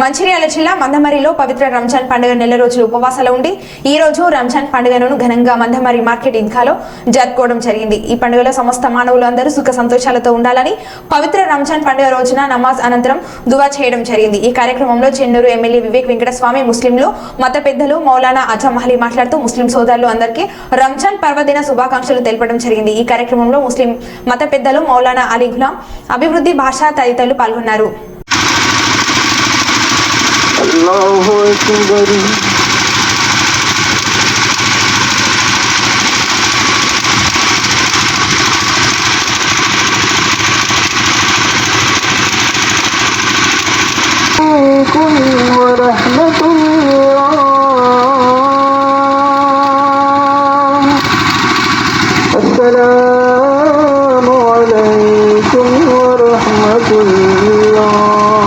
మంచిర్యాల జిల్లా మందమరిలో పవిత్ర రంజాన్ పండుగ నెల రోజులు ఉపవాసాలు ఉండి ఈ రోజు రంజాన్ పండుగను ఘనంగా మందమరి మార్కెట్ ఈద్గాలో జరుపుకోవడం జరిగింది. ఈ పండుగలో సమస్త మానవులు అందరూ సుఖ సంతోషాలతో ఉండాలని పవిత్ర రంజాన్ పండుగ రోజున నమాజ్ అనంతరం దువా చేయడం జరిగింది. ఈ కార్యక్రమంలో చెన్నూరు ఎమ్మెల్యే వివేక్ వెంకటస్వామి ముస్లింలు మత పెద్దలు మౌలానా అజం అహ్లీ మాట్లాడుతూ ముస్లిం సోదరులు అందరికీ రంజాన్ పర్వదిన శుభాకాంక్షలు తెలపడం జరిగింది. ఈ కార్యక్రమంలో ముస్లిం మత పెద్దలు మౌలానా అలీ గులాం అభివృద్ధి భాషా తదితరులు పాల్గొన్నారు. الله أكبر. ورحمة الله السلام عليكم ورحمة الله.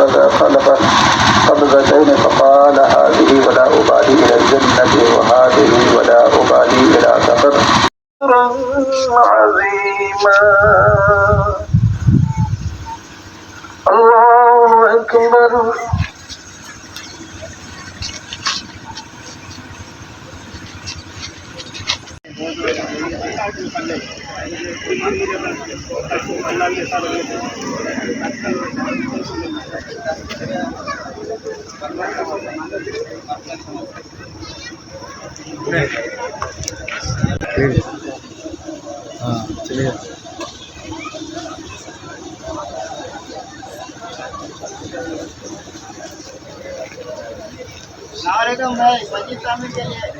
قبض خلفه قبضتين فقال هذه ولا أبالي إلى الجنة وهذه ولا أبالي إلى سقر عظيما. الله أكبر. हाँ चलिए। मैं संजीव स्वामी के लिए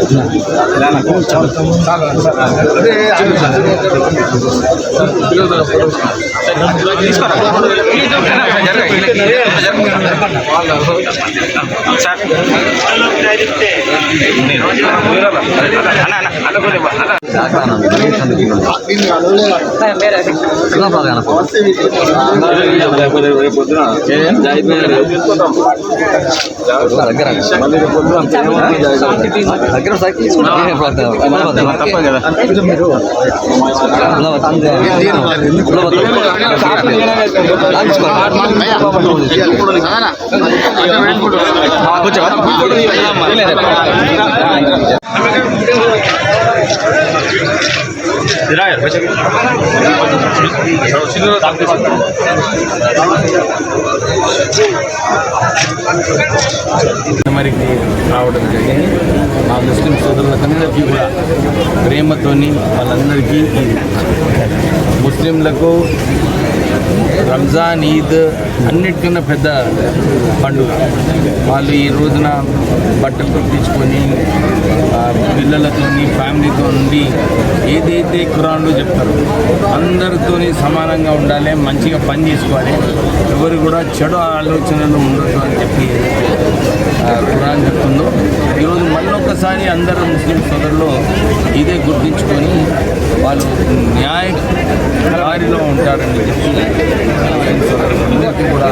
के దగ్గర సైకిల్ తప్పదు కదా మరికి రావడం జరిగింది. మా ముస్లిం సోదరులందరికీ కూడా ప్రేమతోని వాళ్ళందరికీ ముస్లింలకు రంజాన్ ఈద్ అన్నిటికన్నా పెద్ద పండుగ. వాళ్ళు ఈ రోజున బట్టలు కుట్టించుకొని పిల్లలతోని ఫ్యామిలీతో ఉండి ఏదైతే ఖురాన్లో చెప్తారో అందరితోని సమానంగా ఉండాలి మంచిగా పని చేసుకోవాలి. ఎవరు కూడా చెడు ఆలోచనలు ఉండొద్దు అని చెప్పి కురాన్ ఖురాన్ చెప్తుందో ఈరోజు మళ్ళొక్కసారి అందరూ ముస్లిం సోదరులు ఇదే గుర్తించుకొని వాళ్ళు న్యాయ దారిలో ఉంటారని చెప్పి కూడా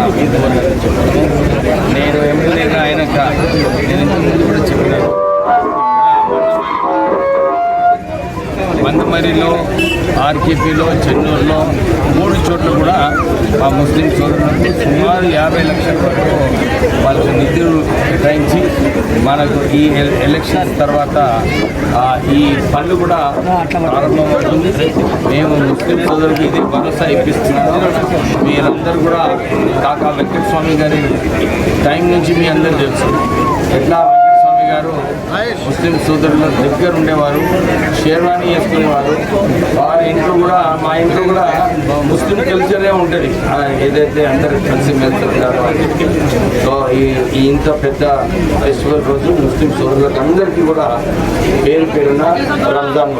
మందమరిలో ఆర్కేపీలో చెన్నూరులో మూడు చోట్ల కూడా మా ముస్లిం సోదరులకు సుమారు యాభై లక్షల వరకు వాళ్ళకు నిధులు కేటాయించి మనకు ఈ ఎలక్షన్ తర్వాత ఈ పనులు కూడా ప్రారంభమవుతుంది. మేము ముస్లిం సోదరులకు ఇది భరోసా ఇప్పిస్తున్నాము మీరందరూ కూడా కాకా వెంకటస్వామి గారి టైం నుంచి మీ అందరూ తెలుసు. ఎట్లా గారు ముస్లిం సోదరుల దగ్గర ఉండేవారు షేర్వాణి వేసుకునేవారు వారి ఇంట్లో కూడా మా ఇంట్లో కూడా ముస్లిం కల్చరే ఉంటుంది. ఏదైతే అందరూ కలిసి మెలిసి సో ఈ ఈ ఇంత పెద్ద ఫెస్టివల్ రోజు ముస్లిం సోదరులకు అందరికీ కూడా పేరు పేరున రంజాన్